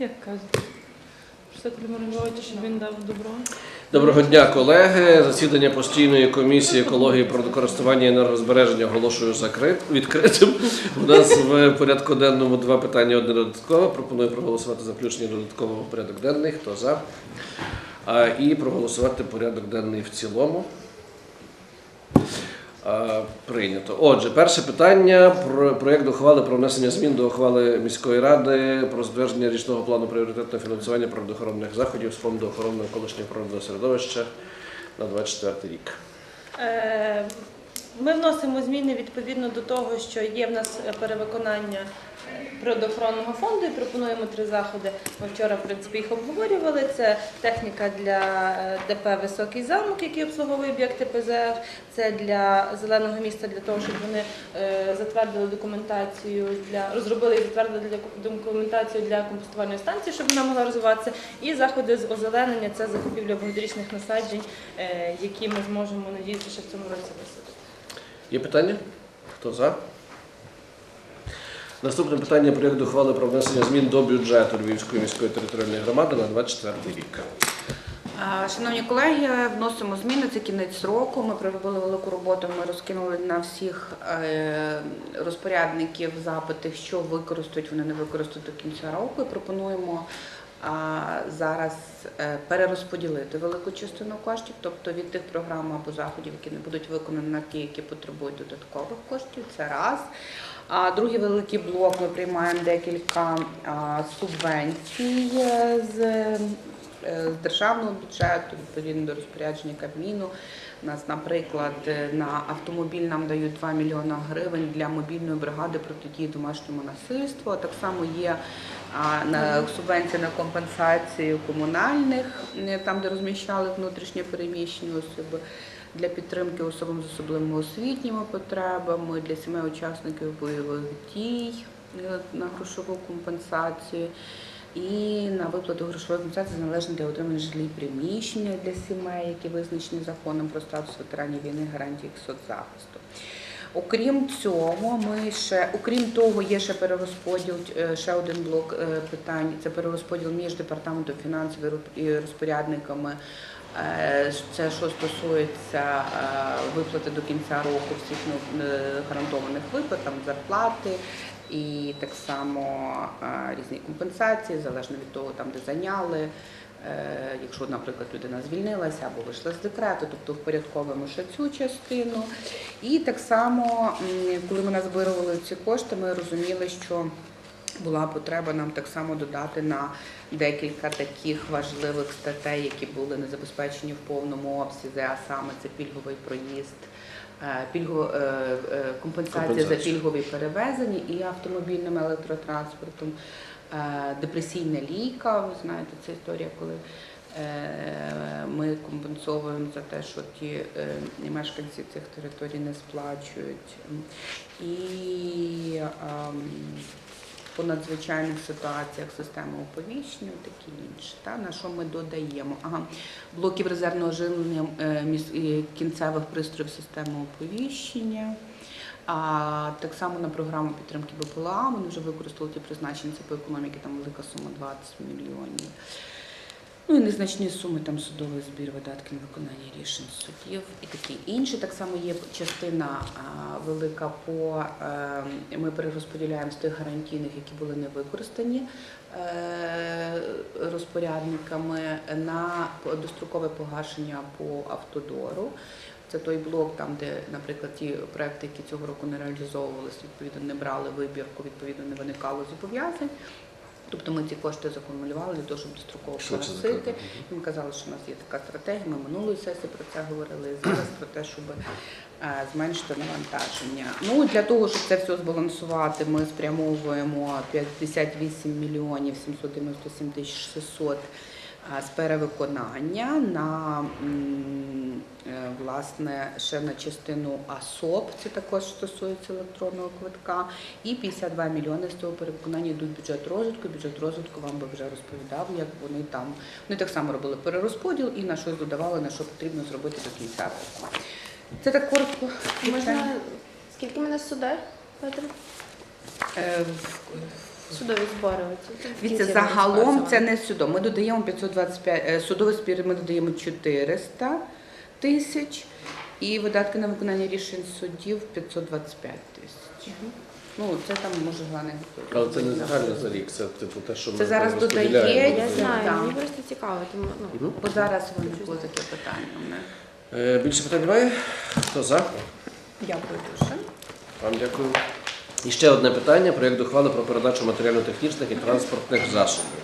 Як кажуть. Щоб він дав добро. Доброго дня, колеги. Засідання постійної комісії екології природокористування і енергозбереження оголошую відкритим. У нас в порядку денному два питання, одне додаткове. Пропоную проголосувати за включення додаткового порядок денний. Хто за? А, І проголосувати порядок денний в цілому. Прийнято. Отже, перше питання про проєкт ухвали про внесення змін до ухвали міської ради про затвердження річного плану пріоритетного фінансування природоохоронних заходів з фонду охорони колишнього природного середовища на 24 рік. Е, Ми вносимо зміни відповідно до того, що є в нас перевиконання природоохоронного фонду і пропонуємо три заходи. Ми вчора, в принципі, їх обговорювали. Це техніка для е, ДП Високий замок, який обслуговує об'єкти ПЗФ. Це для зеленого міста, для того, щоб вони е, затвердили документацію для розробили і затвердили документацію для компостувальної станції, щоб вона могла розвиватися. І заходи з озеленення це закупівля багаторічних насаджень, е, які ми зможемо надіятися, що в цьому році висадити. Є питання? Хто за? Наступне питання проєкту ухвали про внесення змін до бюджету Львівської міської територіальної громади на 24 рік. Шановні колеги, вносимо зміни. Це кінець року. Ми проробили велику роботу. Ми розкинули на всіх е, розпорядників запити, що використають, вони не використають до кінця року. І пропонуємо а, зараз е, перерозподілити велику частину коштів, тобто від тих програм або заходів, які не будуть виконані на ті, які потребують додаткових коштів. Це раз. А другий великий блок ми приймаємо декілька субвенцій е, е, з державного бюджету, відповідно до розпорядження Кабміну. У нас, наприклад, е, на автомобіль нам дають 2 мільйона гривень для мобільної бригади протидії домашньому насильству. Так само є субвенція на компенсацію комунальних, е, там, де розміщали внутрішньо переміщені особи. Для підтримки особам з особливими освітніми потребами, для сімей учасників бойових дій е, на грошову компенсацію і на виплату грошової компенсації належно для отримання житлі приміщення для сімей, які визначені законом про статус ветеранів війни, гарантії їх соцзахисту. Окрім цього, ми ще, окрім того, є ще перерозподіл, е, ще один блок е, питань. Це перерозподіл між департаментом фінансів і розпорядниками. Е, Це що стосується виплати до кінця року всіх ну, гарантованих виплат, там зарплати і так само е, різні компенсації, залежно від того, там де зайняли. Е, Якщо, наприклад, людина звільнилася або вийшла з декрету, тобто впорядковуємо ще цю частину. І так само, коли ми назбирували ці кошти, ми розуміли, що була потреба нам так само додати на декілька таких важливих статей, які були не забезпечені в повному обсязі, а саме це пільговий проїзд. Е, пільго- е, е, компенсація за пільгові перевезення і автомобільним електротранспортом, депресійна ліка. Ви знаєте, це історія, коли ми компенсовуємо за те, що ті мешканці цих територій не сплачують. І ем, по надзвичайних ситуаціях системи оповіщення, такі інші. Та, на що ми додаємо? Ага, блоків резервного живлення е, кінцевих пристроїв системи оповіщення. А так само на програму підтримки БПЛА вони вже використали ті призначення по економіки, там велика сума 20 мільйонів. Ну і незначні суми там судовий збір, видатки на виконання рішень судів і такі інші. Так само є частина велика по е, ми перерозподіляємо з тих гарантійних, які були не використані е, розпорядниками на дострокове погашення по автодору. Це той блок, там, де, наприклад, ті проекти, які цього року не реалізовувалися, відповідно не брали вибірку, відповідно не виникало зобов'язань. Тобто ми ці кошти закумулювали для того, щоб достроково погасити. Ми казали, що у нас є така стратегія. Ми минулої сесії про це говорили. Зараз про те, щоб е, зменшити навантаження. Ну для того, щоб це все збалансувати, ми спрямовуємо 58 мільйонів 797 тисяч 600 е, з перевиконання на е, власне ще на частину АСОП, це також стосується електронного квитка, і 52 мільйони з цього перевиконання йдуть в бюджет розвитку. Бюджет розвитку вам би вже розповідав, як вони там вони так само робили перерозподіл і на щось додавали, на що потрібно зробити до кінця року. Це так коротко. Можна скільки мене суде, Петро? Судові збори. оці. В Дивіться, кінці загалом це не судом. Ми додаємо 525, е, судовий спір ми додаємо 400 тисяч і видатки на виконання рішень суддів 525 тисяч. Ну, це там може Ганна. Але це не загально за рік, це типу те, що ми Це зараз додає, Я знаю, мені просто цікаво, тому ну. Бо зараз виникло таке питання. у мене. Е, Більше питань немає? Хто за? Дякую дуже. Вам дякую. І ще одне питання: проєкт ухвали про передачу матеріально-технічних і транспортних засобів.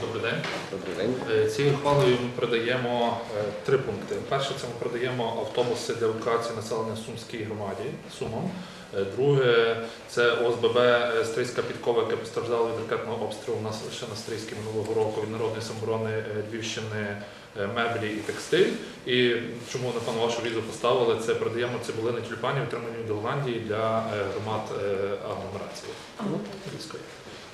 Добрий день. Добрий день. Е, Цією ухвалою ми передаємо е, три пункти. Перше, це ми передаємо автобуси для евакуації населення Сумській громаді Сумом. Е, Друге, це ОСББ Стрийська підкова, яке постраждало від ракетного обстрілу у нас ще на Стрийській минулого року від Народної самоборони Львівщини меблі і текстиль. І чому напевно вашу візу поставили? Це передаємо цибулини тюльпанів, отримані від Голландії для е, громад е, агломерації.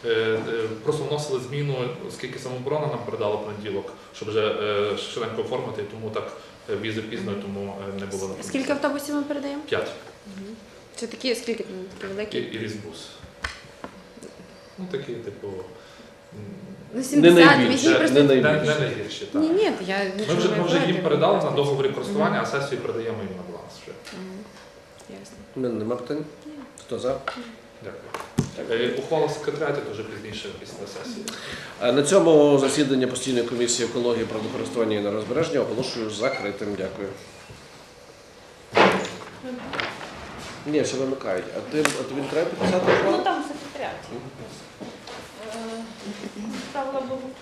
Е, е, Просто вносили зміну, оскільки самооборона нам передала понеділок, щоб вже е, швиденько оформити, тому так е, візи пізно, тому е, не було на Скільки автобусів ми передаємо? П'ять. Це такі, скільки там такі великі? і різбус. Ну такі, типу, Ну, Не 70, найбільше, 80 не просто. не, найбільше. не. Так. Ні, ні, я Ми нічого вже, не ми вже їм передали на договорі користування, а сесію передаємо їм на баланс вже. Ясно. У мене Нема питань? Хто за? Дякую. Е, Ухвала секретаріату дуже пізніше після сесії. На цьому засідання постійної комісії екології, природокористування і нерозбереження оголошую закритим. Дякую. Ні, ще вимикають. А ти а тобі не треба підписати Ну ухвалу? там секретаріат. Estava lá do outro